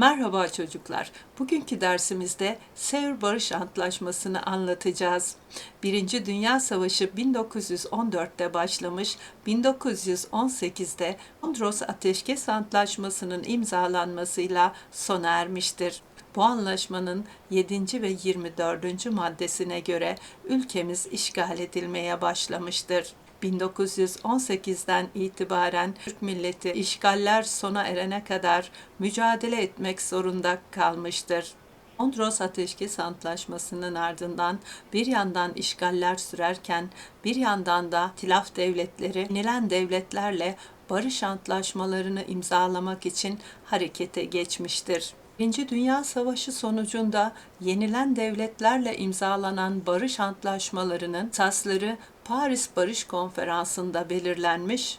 Merhaba çocuklar. Bugünkü dersimizde Sevr Barış Antlaşması'nı anlatacağız. Birinci Dünya Savaşı 1914'te başlamış, 1918'de Mondros Ateşkes Antlaşması'nın imzalanmasıyla sona ermiştir. Bu anlaşmanın 7. ve 24. maddesine göre ülkemiz işgal edilmeye başlamıştır. 1918'den itibaren Türk milleti işgaller sona erene kadar mücadele etmek zorunda kalmıştır. Mondros Ateşkes Antlaşması'nın ardından bir yandan işgaller sürerken bir yandan da tilaf devletleri yenilen devletlerle barış antlaşmalarını imzalamak için harekete geçmiştir. İkinci Dünya Savaşı sonucunda yenilen devletlerle imzalanan barış antlaşmalarının esasları Paris Barış Konferansı'nda belirlenmiş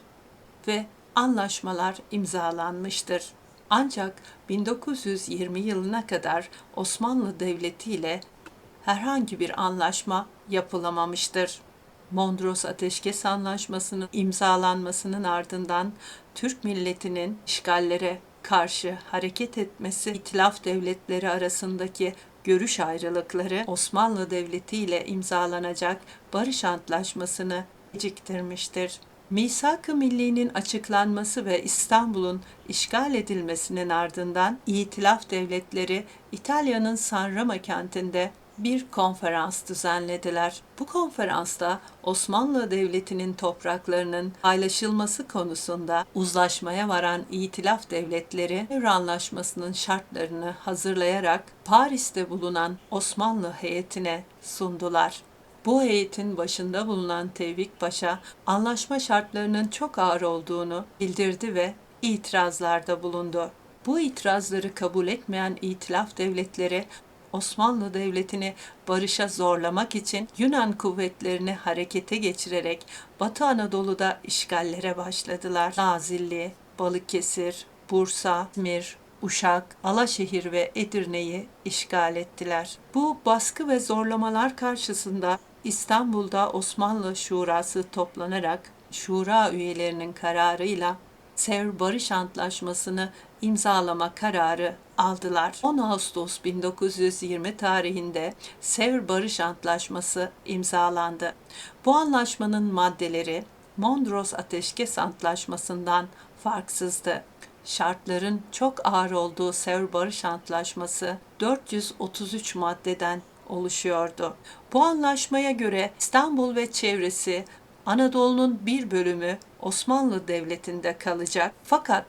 ve anlaşmalar imzalanmıştır. Ancak 1920 yılına kadar Osmanlı Devleti ile herhangi bir anlaşma yapılamamıştır. Mondros Ateşkes Anlaşması'nın imzalanmasının ardından Türk milletinin işgallere karşı hareket etmesi itilaf devletleri arasındaki görüş ayrılıkları Osmanlı Devleti ile imzalanacak barış antlaşmasını geciktirmiştir. Misak-ı Milli'nin açıklanması ve İstanbul'un işgal edilmesinin ardından İtilaf devletleri İtalya'nın San Remo kentinde bir konferans düzenlediler. Bu konferansta Osmanlı Devleti'nin topraklarının paylaşılması konusunda uzlaşmaya varan İtilaf devletleri Devre Anlaşması'nın şartlarını hazırlayarak Paris'te bulunan Osmanlı heyetine sundular. Bu heyetin başında bulunan Tevfik Paşa anlaşma şartlarının çok ağır olduğunu bildirdi ve itirazlarda bulundu. Bu itirazları kabul etmeyen İtilaf devletleri Osmanlı Devleti'ni barışa zorlamak için Yunan kuvvetlerini harekete geçirerek Batı Anadolu'da işgallere başladılar. Nazilli, Balıkesir, Bursa, İzmir, Uşak, Alaşehir ve Edirne'yi işgal ettiler. Bu baskı ve zorlamalar karşısında İstanbul'da Osmanlı Şurası toplanarak Şura üyelerinin kararıyla Sevr Barış Antlaşması'nı imzalama kararı aldılar. 10 Ağustos 1920 tarihinde Sevr Barış Antlaşması imzalandı. Bu anlaşmanın maddeleri Mondros Ateşkes Antlaşması'ndan farksızdı. Şartların çok ağır olduğu Sevr Barış Antlaşması 433 maddeden oluşuyordu. Bu anlaşmaya göre İstanbul ve çevresi Anadolu'nun bir bölümü Osmanlı Devleti'nde kalacak fakat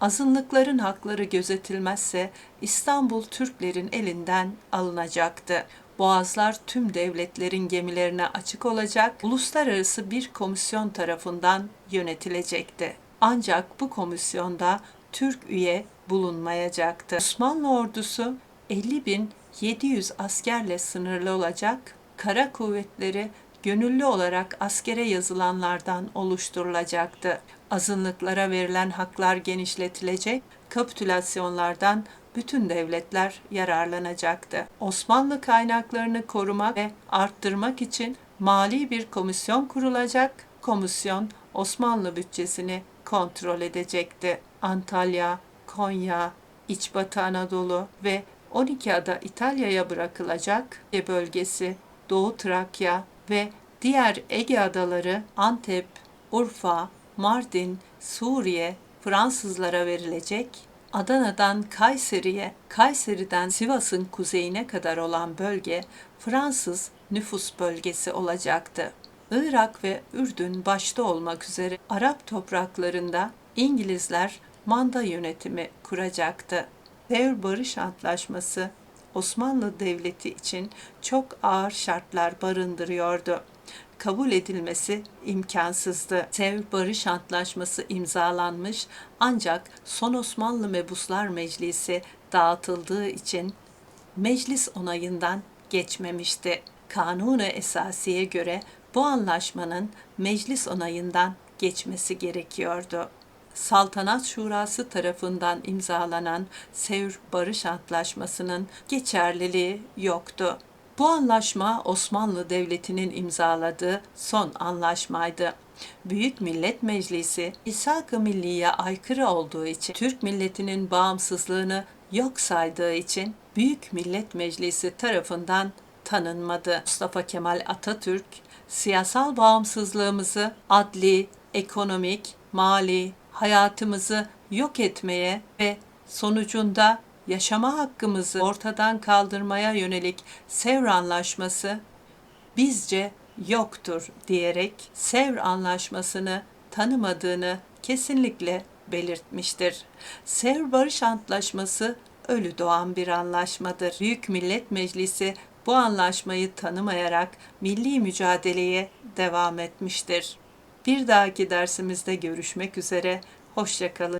azınlıkların hakları gözetilmezse İstanbul Türklerin elinden alınacaktı. Boğazlar tüm devletlerin gemilerine açık olacak, uluslararası bir komisyon tarafından yönetilecekti. Ancak bu komisyonda Türk üye bulunmayacaktı. Osmanlı ordusu 50 bin 700 askerle sınırlı olacak, kara kuvvetleri gönüllü olarak askere yazılanlardan oluşturulacaktı. Azınlıklara verilen haklar genişletilecek, kapitülasyonlardan bütün devletler yararlanacaktı. Osmanlı kaynaklarını korumak ve arttırmak için mali bir komisyon kurulacak. Komisyon Osmanlı bütçesini kontrol edecekti. Antalya, Konya, İç Batı Anadolu ve 12 ada İtalya'ya bırakılacak bölgesi, Doğu Trakya ve diğer Ege adaları Antep, Urfa, Mardin, Suriye Fransızlara verilecek, Adana'dan Kayseri'ye, Kayseri'den Sivas'ın kuzeyine kadar olan bölge Fransız nüfus bölgesi olacaktı. Irak ve Ürdün başta olmak üzere Arap topraklarında İngilizler manda yönetimi kuracaktı. Devr Barış Antlaşması Osmanlı Devleti için çok ağır şartlar barındırıyordu. Kabul edilmesi imkansızdı. Sevr Barış Antlaşması imzalanmış ancak son Osmanlı Mebuslar Meclisi dağıtıldığı için meclis onayından geçmemişti. Kanunu esasiye göre bu anlaşmanın meclis onayından geçmesi gerekiyordu. Saltanat Şurası tarafından imzalanan Sevr Barış Antlaşması'nın geçerliliği yoktu. Bu anlaşma Osmanlı Devleti'nin imzaladığı son anlaşmaydı. Büyük Millet Meclisi İshak-ı Milli'ye aykırı olduğu için Türk milletinin bağımsızlığını yok saydığı için Büyük Millet Meclisi tarafından tanınmadı. Mustafa Kemal Atatürk siyasal bağımsızlığımızı adli, ekonomik, mali hayatımızı yok etmeye ve sonucunda yaşama hakkımızı ortadan kaldırmaya yönelik Sevr Anlaşması bizce yoktur diyerek Sevr Anlaşması'nı tanımadığını kesinlikle belirtmiştir. Sevr Barış Antlaşması ölü doğan bir anlaşmadır. Büyük Millet Meclisi bu anlaşmayı tanımayarak milli mücadeleye devam etmiştir. Bir dahaki dersimizde görüşmek üzere, hoşçakalın.